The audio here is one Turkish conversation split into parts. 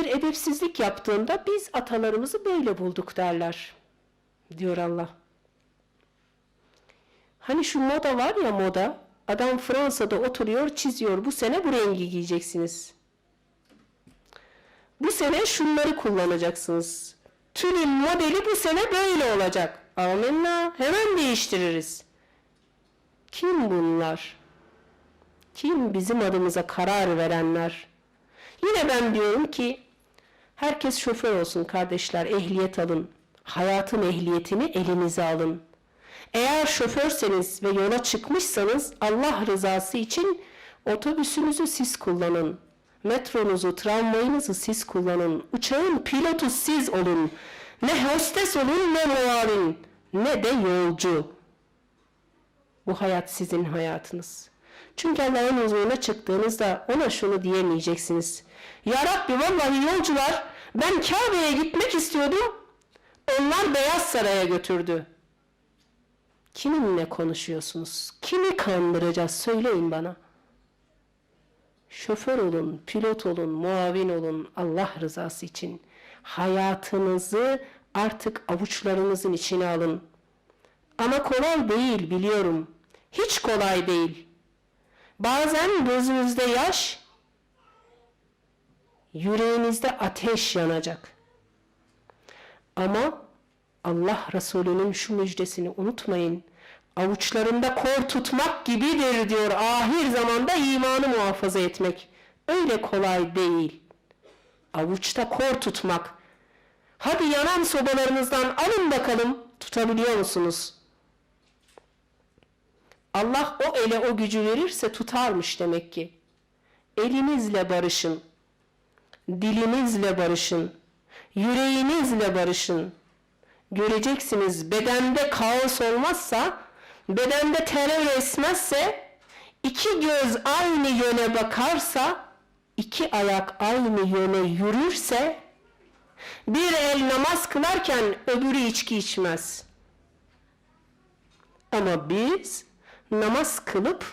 edepsizlik yaptığında biz atalarımızı böyle bulduk derler. Diyor Allah. Hani şu moda var ya moda. Adam Fransa'da oturuyor, çiziyor. Bu sene bu rengi giyeceksiniz. Bu sene şunları kullanacaksınız. Tülün modeli bu sene böyle olacak. Amenna. Hemen değiştiririz. Kim bunlar? Kim bizim adımıza karar verenler? Yine ben diyorum ki herkes şoför olsun kardeşler, ehliyet alın. Hayatın ehliyetini elinize alın. Eğer şoförseniz ve yola çıkmışsanız Allah rızası için otobüsünüzü siz kullanın. Metronuzu, tramvayınızı siz kullanın. Uçağın pilotu siz olun. Ne hostes olun ne muavin ne de yolcu. Bu hayat sizin hayatınız. Çünkü Allah'ın huzuruna çıktığınızda ona şunu diyemeyeceksiniz. Ya Rabbi vallahi yolcular ben Kabe'ye gitmek istiyordum. Onlar Beyaz Saray'a götürdü. Kiminle konuşuyorsunuz? Kimi kandıracağız? Söyleyin bana. Şoför olun, pilot olun, muavin olun Allah rızası için. Hayatınızı artık avuçlarınızın içine alın. Ama kolay değil biliyorum. Hiç kolay değil. Bazen gözünüzde yaş, yüreğinizde ateş yanacak. Ama Allah Resulü'nün şu müjdesini unutmayın. Avuçlarında kor tutmak gibidir diyor ahir zamanda imanı muhafaza etmek. Öyle kolay değil. Avuçta kor tutmak. Hadi yanan sobalarınızdan alın bakalım tutabiliyor musunuz? Allah o ele o gücü verirse tutarmış demek ki. Elinizle barışın. Dilinizle barışın. Yüreğinizle barışın. Göreceksiniz bedende kaos olmazsa, bedende terör esmezse, iki göz aynı yöne bakarsa, iki ayak aynı yöne yürürse, bir el namaz kılarken öbürü içki içmez. Ama biz namaz kılıp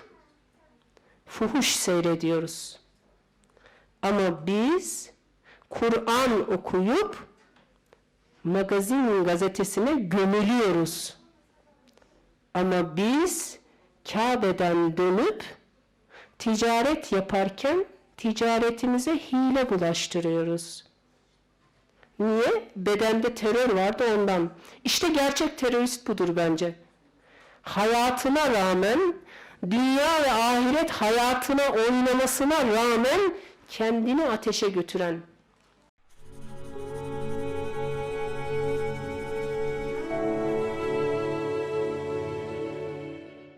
fuhuş seyrediyoruz. Ama biz Kur'an okuyup magazin gazetesine gömülüyoruz. Ama biz Kabe'den dönüp ticaret yaparken ticaretimize hile bulaştırıyoruz. Niye? Bedende terör vardı ondan. İşte gerçek terörist budur bence. Hayatına rağmen, dünya ve ahiret hayatına oynamasına rağmen kendini ateşe götüren,